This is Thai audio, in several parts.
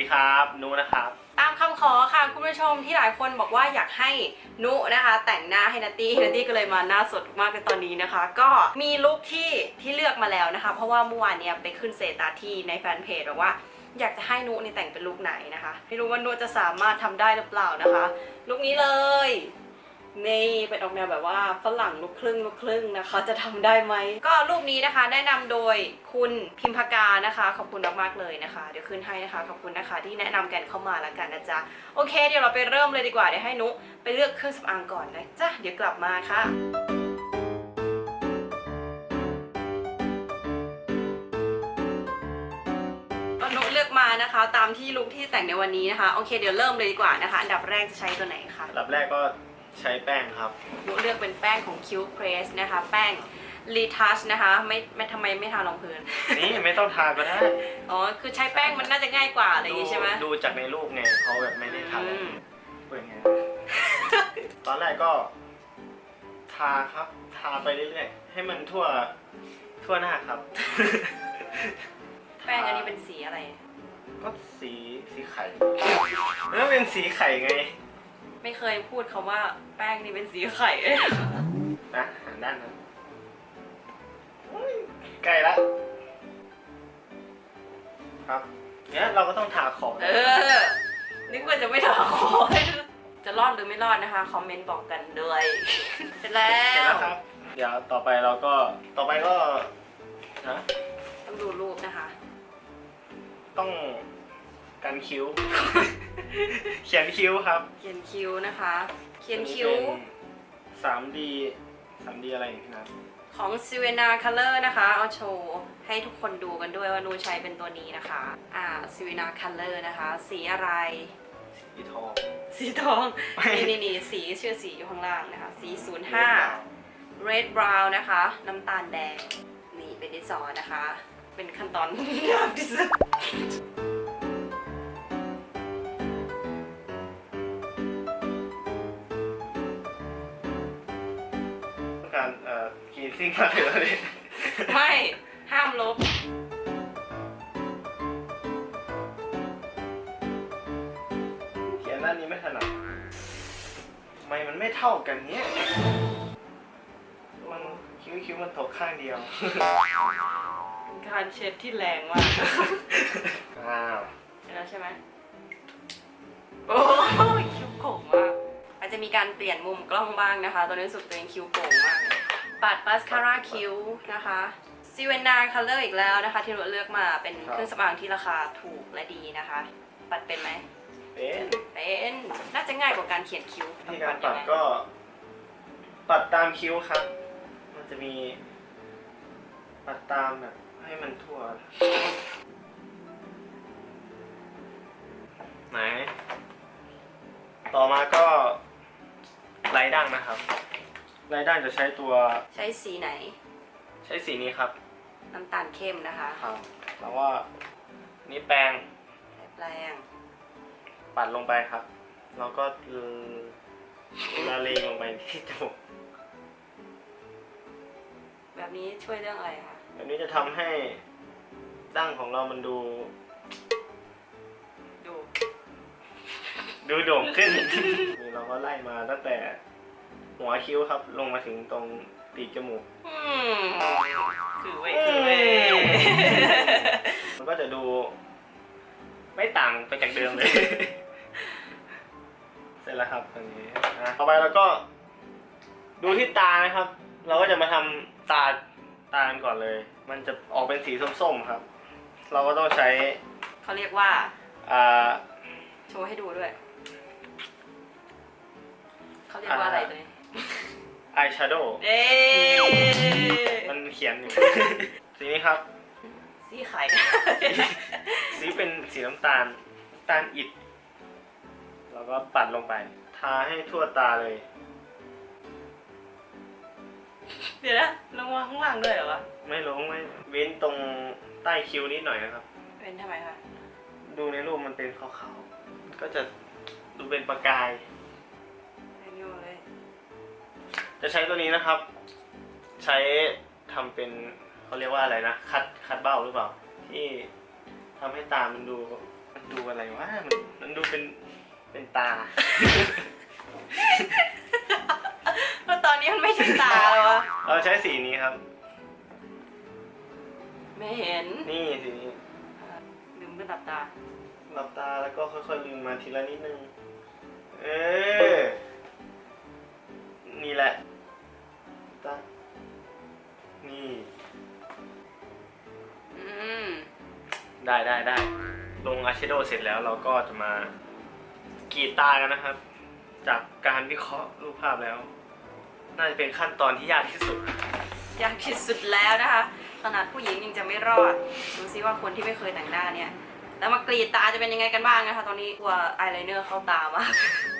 ดีครับนุนะครับ ตามคำขอค่ะคุณผู้ชมที่หลายคนบอกว่าอยากให้นุนะคะ แต่งหน้าให้นัตตี้นัตตี้ก็เลยมาหน้าสดมากในตอนนี้นะคะ ก็มีลุคที่ที่เลือกมาแล้วนะคะ เพราะว่าเมื่อวานเนี่ยไปขึ้นเซตาที่ในแฟนเพจบอกว่า อยากจะให้นุนี่แต่งเป็นลุคไหนนะคะ ไม่รู้ว่านุจะสามารถทำได้หรือเปล่านะคะลุคนี้เลย นี่เป็นออกแนวแบบว่าฝรั่งลูกครึ่งลูกครึ่งนะคะ จะทำได้ไหม ก็รูปนี้นะคะแนะนำโดยคุณพิมพากานะคะ ขอบคุณมากๆเลยนะคะ เดี๋ยวขึ้นให้นะคะ ขอบคุณนะคะ ที่แนะนำกันเข้ามาแล้วกันนะจ๊ะ โอเค เดี๋ยวเราไปเริ่มเลยดีกว่า เดี๋ยวให้นุไปเลือกเครื่องสำอางก่อนนะจ๊ะ เดี๋ยวกลับมาค่ะนุเลือกมานะคะ ตามที่ลุคที่แต่งในวันนี้นะคะ โอเค เดี๋ยวเริ่มเลยดีกว่านะคะ อันดับแรกจะใช้ตัวไหนคะ อันดับแรกก็ ใช้แป้งครับ นุเลือกเป็นแป้งของ Q Press นะคะ แป้ง r e t o u c h นะคะ ไม่ไม่ทำไมไม่ทารองพื้น นี่ไม่ต้องทาก็ได้อ๋อ คือใช้แป้งมันน่าจะง่ายกว่าอะไรอย่างงี้ใช่ไหม ดูจากในรูปไงเขาแบบไม่ได้ทาอืม เป็นไงตอนแรกก็ทาครับ ทาไปเรื่อยๆ ให้มันทั่วทั่วหน้าครับ แป้งอันนี้เป็นสีอะไร ก็สีสีไข่แล้วเป็นสีไข่ไงไม่ เคยพูดคาว่าแป้งนี่เป็นสีไข่นะหันด้านนั้นอุ๊ยใกล้ละครับเนี่ยเราก็ต้องทาขอบเออ นึกว่าจะไม่ถามขอจะรอดหรือไม่รอดนะคะ คอมเมนต์บอกกันด้วย เสร็จแล้เสร็จวแล้วครับ เดี๋ยวต่อไปเราก็ต่อไปก็นะต้องดูรูปนะคะ ต้อง กันคิ้ว เขียนคิ้วครับเขียนคิ้วนะคะ เขียนคิ้วสามดีสามดีอะไรนะครับ ของ s i v e n a Color นะคะ เอาโชว์ให้ทุกคนดูกันด้วยว่านูใช้เป็นตัวนี้นะคะ อ่า s i v e n a Color นะคะ สีอะไร สีทอง สีทอง นี่นี่นี่สีชื่อสีอยู่ข้างล่างนะคะ สี 05 red brown นะคะ น้ำตาลแดง นี่เป็นดินสอนะคะ เป็นขั้นตอนยากที่สุด อกีซิ่งมากเลยตอนนี้ไม่ ห้ามลบ เขียนด้านนี้ไม่ถนัดทำไมมันไม่เท่ากันเนี้ยมันคิ้วคิ้วมันตกข้างเดียว เป็นการเช็ดที่แรงมากอ้าว เห็นแล้วใช่ไหมโอ้ยคิ้วโก่งมากอาจจะมีการเปลี่ยนมุมกล้องบ้างนะคะ ตอนนี้รู้สึกตัวเองคิ้วโก่งมากเลย ปัดมาสคาร่าคิ้วนะคะซีเวนนาคัลเลอร์อีกแล้วนะคะ ที่เราเลือกมาเป็นเครื่องสำอางที่ราคาถูกและดีนะคะ ปัดเป็นไหมเป็นเป็นน่าจะง่ายกว่าการเขียนคิ้ววิธีการยัปังดไงก็ ปัดตามคิ้วครับ มันจะมี ปัดตามแบบให้มันทั่ว ไหน ต่อมาก็ไล่ด่างนะครับ ไล่ด่างจะใช้ตัวใช้สีไหน ใช้สีนี้ครับน้ำตาลเข้มนะคะ ครับแล้วว่านี่แปรงใช้แปรงปัดลงไปครับ แล้วก็ละเลงลงไปที่จมูกแบบนี้ช่วยเรื่องอะไรคะแบบนี้จะทำให้ดั้งของเรามันดู ดู ดูโด่งขึ้น นี่เราก็ไล่มาตั้งแต่ หัวคิ้วครับ ลงมาถึงตรงปีกจมูก อืมคือเว้ยคือเว้ยมันก็จะดู ไม่ต่างไปจากเดิมเลย เสร็จแล้วครับตรงนี้นะต่อไปเราก็ ดูที่ตานะครับ เราก็จะมาทำตาตากันก่อนเลย มันจะออกเป็นสีส้มๆครับ เราก็ต้องใช้เขาเรียกว่า อ่า โชว์ให้ดูด้วย เขาเรียกว่าอะไรเลย อายแชโดว์เอ๊มันเขียนอยู่ สีนี้ครับ สีไข่ สีเป็นสีน้ำตาลน้ำตาลอิดแล้วก็ปัดลงไป ทาให้ทั่วตาเลย เดี๋ยวนะลงมาข้างล่างด้วยเหรอวะ ไม่ลงไม่เว้นตรงใต้คิ้วนิดหน่อยนะครับ เป็นทำไมคะ ดูในรูปมันเป็นขาวๆก็จะดูเป็นประกาย จะใช้ตัวนี้นะครับ ใช้ทำเป็นเขาเรียกว่าอะไรนะ คัดคัดเบ้าหรือเปล่า ที่ทำให้ตามันดูมันดูอะไรวะมันมันดูเป็นเป็นตาก็ตอนนี้มันไม่ใช่ตาแล้ววะเราใช้สีนี้ครับ ไม่เห็น นี่สีนี้ลืมเป็นหลับตาหลับตาแล้วก็ค่อยๆลืมมาทีละนิดนึง เออ นี่แหละตานี่ อืม ได้ได้ได้ ลงอาเชโดเสร็จแล้วเราก็จะมากรีดตากันนะครับ จากการวิเคราะห์รูปภาพแล้ว น่าจะเป็นขั้นตอนที่ยากที่สุด ยากที่สุดแล้วนะคะ ขนาดผู้หญิงยังจะไม่รอด ดูซิว่าคนที่ไม่เคยแต่งหน้าเนี่ย แล้วมากรีดตาจะเป็นยังไงกันบ้างนะคะ ตอนนี้กลัวอายไลเนอร์เข้าตามาก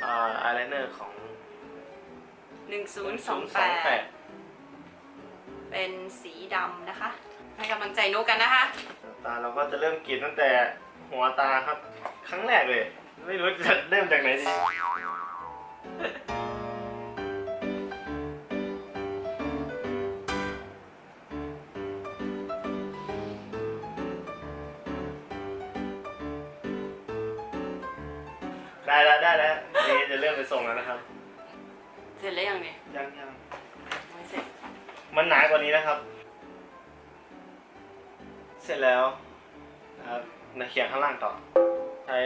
อ่าอายไลเนอร์ของ หนึ่งศูนย์สองแปดเป็นสีดำนะคะ ให้กำลังใจนุกกันนะคะ ตาเราก็จะเริ่มกรีดตั้งแต่หัวตาครับ ครั้งแรกเลย ไม่รู้จะเริ่มจากไหนดี ได้แล้วได้แล้วนี่จะเริ่มไปส่งแล้วนะครับ เสร็จแล้วยังเนี่ยยังยังไม่เสร็จมันหนากว่านี้นะครับ เสร็จแล้วนะครับนาเขียนข้างล่างต่อ ใช้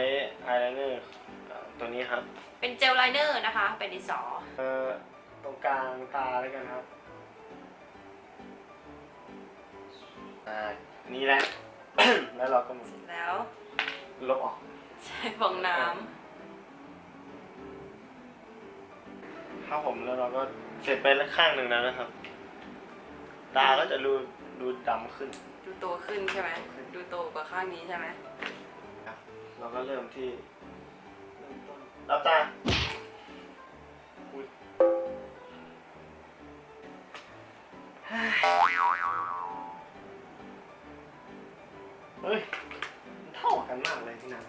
อายไลเนอร์ตัวนี้ครับ เป็นเจลไลเนอร์นะคะ เป็นดินสอเอ่อตรงกลางตาแล้วกันครับอ่านี่แหละ แล้วเราก็มาเสร็จแล้วลบออก ใช้ฟองน้ค รับผมแล้วเราก็เสร็จไปแล้วข้างหนึ่งแล้วนะครับ ตาก็จะดูดูดำขึ้นำดูโตขึ้นใช่ไหมดูโตกว่าข้างนี้ใช่ไหมครับเราก็เริ่มที่เริ่มต้นรับตาอุ๊ยเฮ้ย มันเท่ากันมากเลยที่นั่น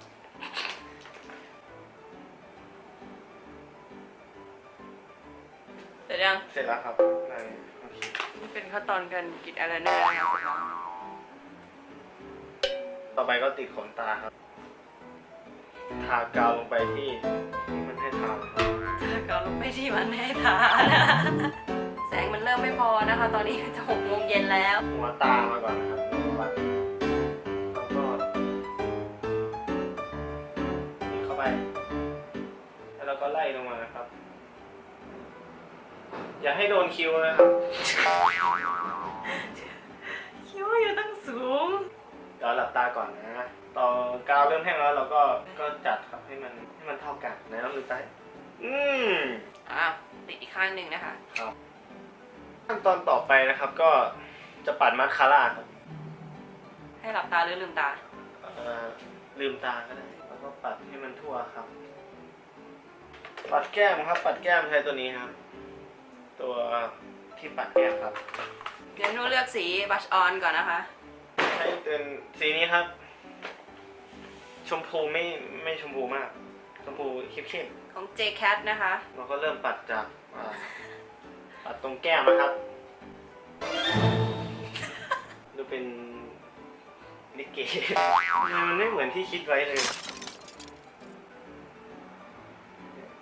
ยัง เสร็จแล้วครับได้โอเคนี่เป็นขั้นตอนการกรีดอายไลเนอร์นะคะเสร็จแล้วต่อไปก็ติดขนตาครับ ทากาวลงไปที่ที่มันให้ทาครับถ้าเกาลงไปที่มันให้ทานะแสงมันเริ่มไม่พอนะคะ ตอนนี้จะหกโมงเย็นแล้ว หัวตามาก่อนนะครับวัดแล้วก็นี่เข้าไป แล้วเราก็ไล่ลงมานะครับ อย่าให้โดนคิ้วนะครับคิ้วอยู่ตั้งสูง เดี๋ยวหลับตาก่อนนะต่อกาวเริ่มแห้งแล้วเราก็ก็จัดครับให้มันให้มันเท่ากันไหนลองดูใต้อืมอะติดอีกข้างหนึ่งนะคะ ครับ ขั้นตอนต่อไปนะครับก็จะปัดมัสคาร่าครับให้หลับตาหรือลืมตา เอ่อลืมตาก็ได้แล้วก็ปัดให้มันทั่วครับ ปัดแก้มครับ ปัดแก้มใช้ตัวนี้ครับ ตัวที่ปัดแก้มครับ เดี๋ยวหนูเลือกสีบัชออนก่อนนะคะ ใช้เป็นสีนี้ครับ ชมพูไม่ไม่ชมพูมาก ชมพูเข้มของ JCat นะคะ ๆเราก็เริ่มปัดจากอ่าปัดตรงแก้มนะครับ ดูเป็นลิเกมันไม่เหมือนที่คิดไว้เลย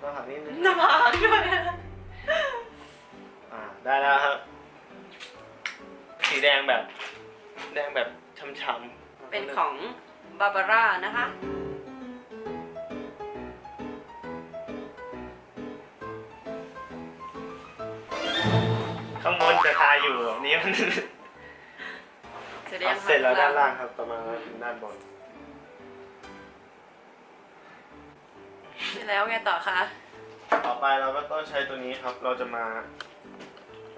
ก็หักนิดนึงหน้าผากด้วยอ่า ได้แล้วครับ สีแดงแบบ แดงแบบช้ำๆเป็นของบาบาร่านะคะ ข้างบนจะทาอยู่แบบนี้มันเสร็จแล้วยังคะเสร็จแล้วด้านล่างครับต่อมาถึงด้านบนเสร็จแล้วไงต่อคะ ต่อไปเราก็ต้องใช้ตัวนี้ครับ เราจะมา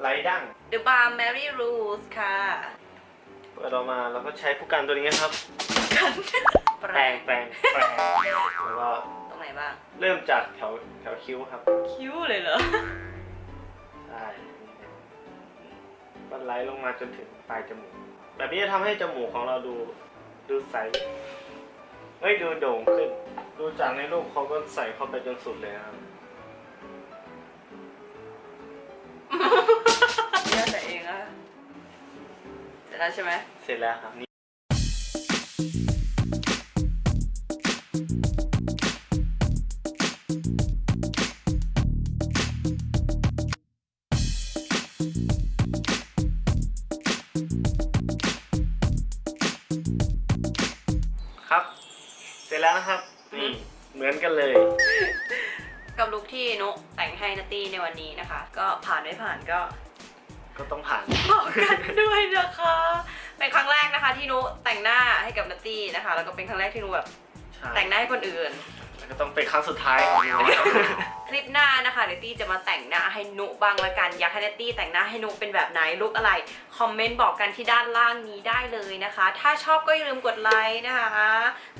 ไล่ดั้ง The Balm Mary Rose ค่ะ เปิดออกมาเราก็ใช้ผู้กันตัวนี้ครับ กันแปรงแปรงแปรงแล้วก็ตรงไหนบ้าง เริ่มจากแถวแถวคิ้วครับ คิ้วเลยเหรอ ใช่ก็ไล่ลงมาจนถึงปลายจมูก แบบนี้จะทำให้จมูกของเราดูดูใสเฮ้ยดูโด่งขึ้น ดูจากในรูปเขาก็ใส่เข้าไปจนสุดเลยนะครับ ร็จแล้วใช่ไหมเสร็จแล้วครับนี่ครับ เสร็จแล้วนะครับนี่เหมือนกันเลย กับลุกที่นุแต่งให้นัตตี้ในวันนี้นะคะ ก็ผ่านไม่ผ่านก็ ก็ต้องผ่าน บอกกันด้วยนะคะ เป็นครั้งแรกนะคะที่นุแต่งหน้าให้กับนัตตี้นะคะ แล้วก็เป็นครั้งแรกที่นุแบบใช่แต่งหน้าให้คนอื่น แล้วก็ต้องเป็นครั้งสุดท้ายของน้อง คลิปหน้านะคะเดตตี้จะมาแต่งหน้าให้นุบ้างละกัน อยากให้เดตตี้แต่งหน้าให้นุเป็นแบบไหนลุกอะไร คอมเมนต์บอกกันที่ด้านล่างนี้ได้เลยนะคะ ถ้าชอบก็อย่าลืมกดไลค์นะคะ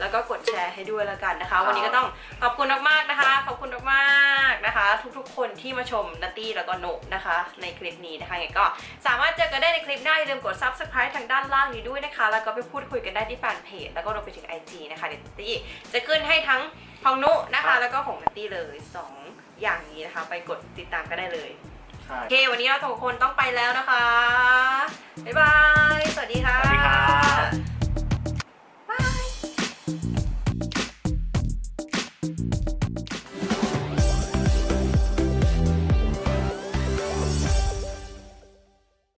แล้วก็กดแชร์ให้ด้วยละกันนะคะ วันนี้ก็ต้องขอบคุณมากๆนะคะ ขอบคุณมากๆนะคะ ทุกๆ คนที่มาชมนัตตี้แล้วก็นุนะคะ ในคลิปนี้นะคะยังไงก็สามารถเจอกันได้ในคลิปหน้าอย่าลืมกด subscribe ทางด้านล่างนี้ด้วยนะคะ แล้วก็ไปพูดคุยกันได้ที่แฟนเพจแล้วก็รวมไปถึง IG นะคะเดตตี้จะขึ้นให้ทั้ง ของนุนะคะ แล้วก็ของนัตตี้เลย2อย่างนี้นะคะ ไปกดติดตามก็ได้เลยใช่โอเควันนี้เราสองคนต้องไปแล้วนะคะ บ๊ายบาย สวัสดีค่ะ สวัสดีครับ